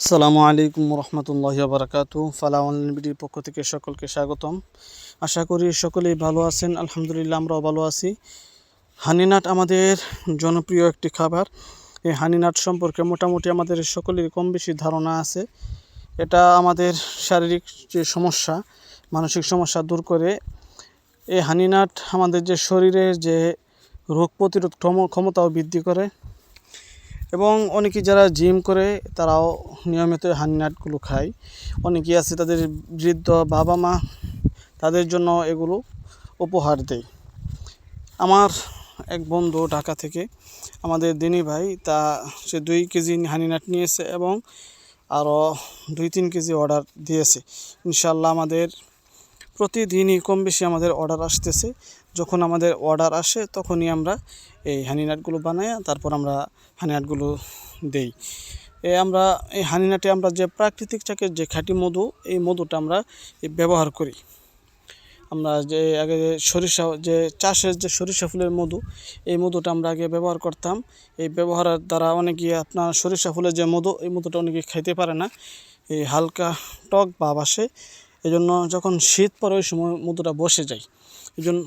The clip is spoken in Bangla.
আসসালামু আলাইকুম রহমতুল্লাহ বারাকাতু ফালাওয়ান বিডির পক্ষ থেকে সকলকে স্বাগতম। আশা করি সকলেই ভালো আছেন, আলহামদুলিল্লাহ আমরাও ভালো আছি। হানিনাট আমাদের জনপ্রিয় একটি খাবার। এই হানিনাট সম্পর্কে মোটামুটি আমাদের সকলের কম বেশি ধারণা আছে। এটা আমাদের শারীরিক যে সমস্যা, মানসিক সমস্যা দূর করে। এই হানিনাট আমাদের যে শরীরের যে রোগ প্রতিরোধ ক্ষম- ক্ষমতাও বৃদ্ধি করে। এবং অনেকে যারা জিম করে, তারাও নিয়মিত হানি নাটগুলো খায়। অনেকে আছে তাদের বৃদ্ধ বাবা মা, তাদের জন্য এগুলো উপহার দেয়। আমার এক বন্ধু ঢাকা থেকে, আমাদের দিনী ভাই, তা সে দুই কেজি হানি নাট নিয়েছে এবং আরও দুই তিন কেজি অর্ডার দিয়েছে। ইনশাল্লাহ আমাদের প্রতিদিনই কম বেশি আমাদের অর্ডার আসতেছে। যখন আমাদের অর্ডার আসে, তখনই আমরা এই হানি নাটগুলো বানাই তারপর আমরা হানি নাটগুলো দেই। এ আমরা, এই হানি নাটে আমরা যে প্রাকৃতিক চাকের যে খাঁটি মধু, এই মধুটা আমরা ব্যবহার করি। আমরা যে আগে সরিষা, যে চাষের যে সরিষা ফুলের মধু, এই মধুটা আমরা আগে ব্যবহার করতাম। এই ব্যবহারের দ্বারা অনেকে আপনার সরিষা ফুলের যে মধু, এই মধুটা অনেকে খাইতে পারে না। এই হালকা টক ভাব আসে। এই জন্য যখন শীত পড়ে ওই সময় মধুটা বসে যায়। এই জন্য